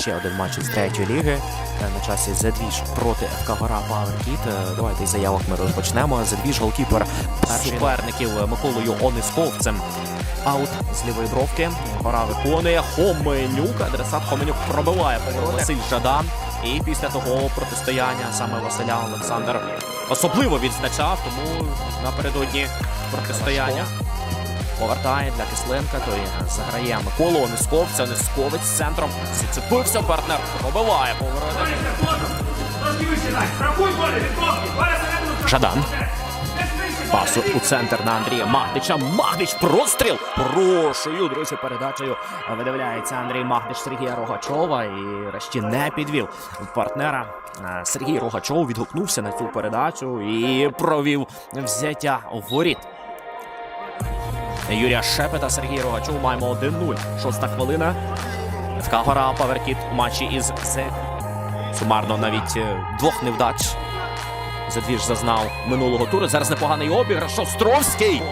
ще один матч із третьої ліги. Е, На часі Зедвіж проти ФК Гора Паверкіт. Е, Давайте із заявок ми розпочнемо. Зедвіж голкіпер суперників Миколою Онисковцем. Аут з лівої бровки. Гора виконує Хоменюк. Адресат Хоменюк пробиває поворот. Василь Жадан. І після того протистояння саме Василя Олександр особливо відзначав, тому напередодні протистояння повертає для Кисленка. Той заграє Миколу Онисковця. Онисковець з центром зацепився. Партнер пробиває поворот. Жадан. Пасу у центр на Андрія Магдича. Магдич простріл. Прошую, друзі, передачею видивляється Андрій Магдич Сергія Рогачова і решті не підвів партнера. Е, Сергій Рогачов відгукнувся на цю передачу і провів взяття воріт. Юрія Шепета, Сергій Рогачов. Маємо 1-0. Шоста хвилина. ФК Гора Паверкіт у матчі із Зе. Сумарно навіть е, двох невдач. Задвіж зазнав минулого туру. Зараз непоганий обіграш. Островський.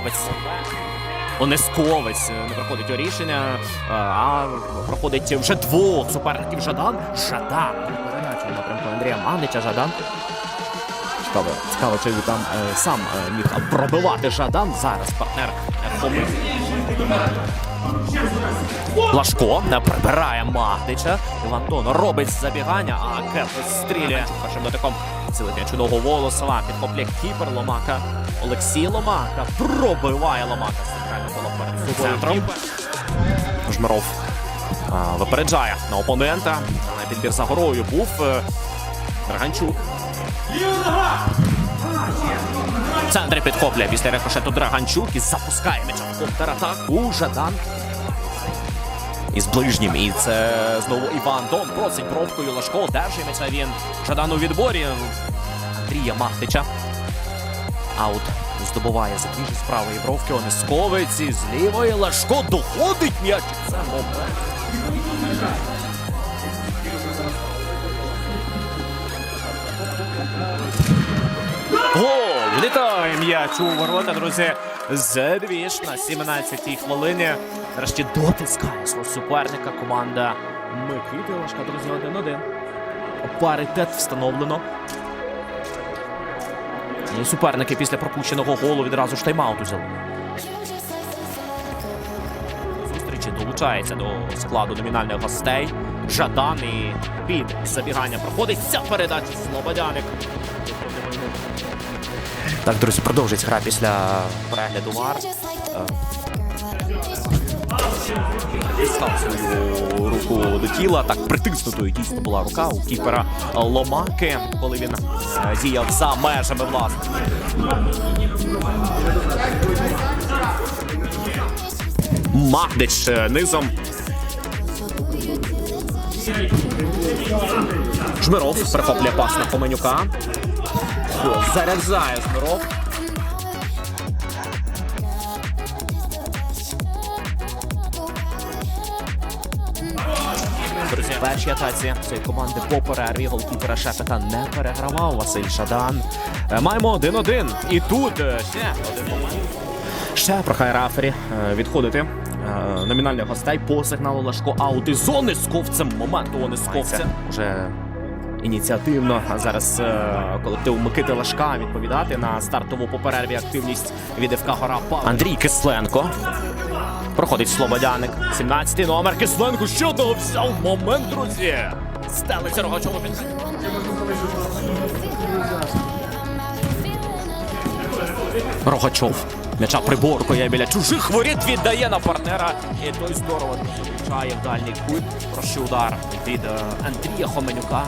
Онесковець е, не проходить у рішення, е, а проходить вже двох суперників Жадан. Жадан. Напрямку Андрія Мандича. Жадан. Цікаво, цікаво, чи там е, сам е, міг пробивати Жадан. Зараз партнер е, Лашко не прибирає Магдича. Івантон робить забігання, а Кеп стрілює першим дотиком цілити чудового Волосова. Підхоплює кіпер Ломака. Олексій Ломака пробиває Ломака з центрального перед центром. Жмиров випереджає на опонента. Підбір за горою був е, Драганчук. В центрі підхоплює після рикошету Драганчук і запускає м'яча в контратаку. Жадан із ближнім. І це знову Іван Дон просить бровкою Лашко. Держить м'яча він. Жадан у відборі. Андрія Махтича. Аут здобуває за з правої бровки. Онисковець і з лівої Лашко доходить м'яч. Це момент. Гол! Влітає м'яч у ворота, друзі. Зедвіж на 17-й хвилині. Нарешті дотискає свого суперника команда Микити Лашка, друзі, 1-1. Паритет встановлено. І суперники після пропущеного голу відразу ж тайм-аут взяли. Зустрічі долучається до складу номінальних гостей. Жадан і під забігання проходить ця передача Слободяник. Так, друзі, продовжується гра після перегляду вар. Став свою руку до тіла. Так притиснутою дійсно була рука у кіпера Ломаки, коли він е, діяв за межами власне. Магдич е, низом. Жмиров перехоплює пас на Хоменюка. Заряджає Жмиров. Друзі, в першій атаці цієї команди по перерві голкіпера Шепета не перегравав Василь Шадан. Е, Маємо 1-1. І тут е, ще один момент. Ще прохає Рафері е, відходити. Номінальних гостей по сигналу Лашко аут зони з ковцем. Моменту вони з ковцем. Вже ініціативно зараз е, колектив Микити Лашка відповідати на стартову по перерві активність від ФК Гора Павлова. Андрій Кисленко. Проходить Слободяник. 17-й номер Кисленко. Ще одного взяв момент, друзі. Стелиться Рогачову під. Рогачов. М'яча приборкує біля чужих воріт віддає на партнера. І той здорово включає в дальній кут. Прощий удар від е, Андрія Хоменюка.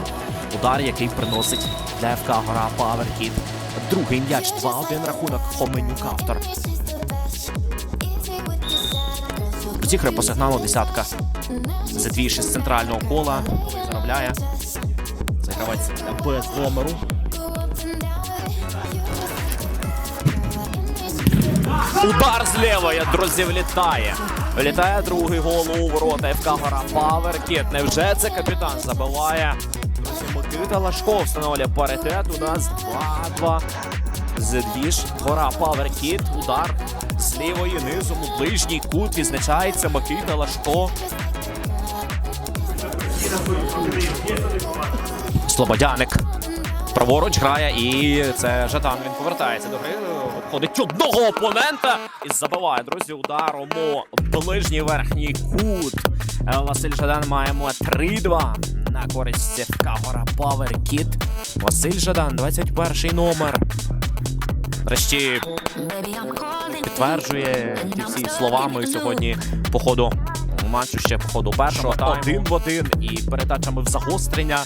Удар, який приносить ФК Гора Паверкіт. Другий м'яч 2-1 рахунок Хоменюк Автор. Зігри по сигналу десятка. Затвіше з центрального кола. Заробляє. Загравець без номеру. Удар з лівої, друзі, влітає. Влітає другий гол у ворота ФК Гора Паверкіт. Невже це капітан забиває? Друзі, Микита Лашко встановлює паритет. У нас 2-2. Зедвіж. Гора Паверкіт. Удар з лівої низом у ближній кут відзначається Микита Лашко. Слободяник. Праворуч грає, і це Жадан. Він повертається до гри. Обходить одного опонента і забиває, друзі, ударом у ближній верхній кут. Е, Василь Жадан маємо 3-2 на користь ФК Гора Паверкіт. Василь Жадан, 21 номер. Нарешті підтверджує всі словами сьогодні по ходу матчу, ще по ходу першого один в один і передачами в загострення.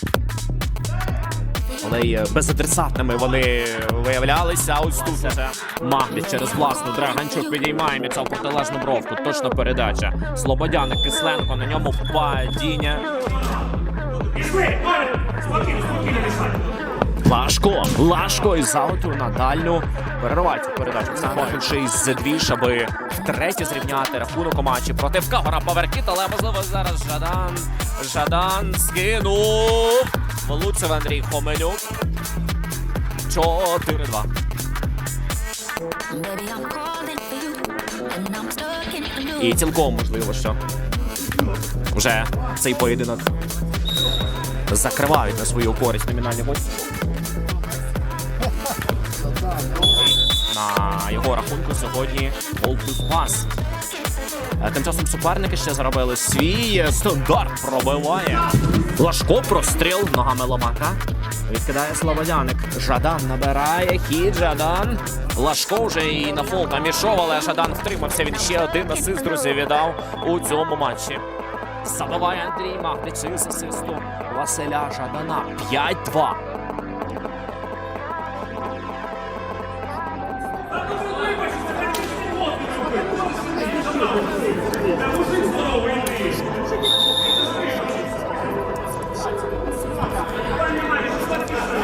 Але й безадресатними вони виявлялися. Ось тут вже Магнit через власну Драганчук підіймає в протилежну бровку. Точно передача. Слободяник Кисленко на ньому падіння. Лашко, Лашко із ауту на дальню. Переривається передачу. Самохідши із двіж, аби втретє зрівняти рахунок у матчі проти Вкагора Паверкіт, але можливо зараз Жадан. Жадан скинув. Влуцев Андрій Хоменюк. 4-2. І цілком можливо, що вже цей поєдинок закривають на свою користь номінальні гості. На його рахунку сьогодні гол плюс пас. Е, Тим часом суперники ще зробили свій стандарт пробиває. Лашко простріл ногами Ломака. Відкидає Слободяник. Жадан набирає хід. Жадан. Лашко вже і на фол там ішов, але Жадан втримався. Він ще один асист, друзі, віддав у цьому матчі. Забиває Андрій Магнич з асисту Василя Жадана. 5-2.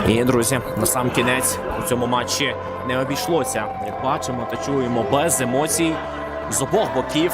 І, друзі, на сам кінець у цьому матчі не обійшлося. Як бачимо та чуємо без емоцій з обох боків.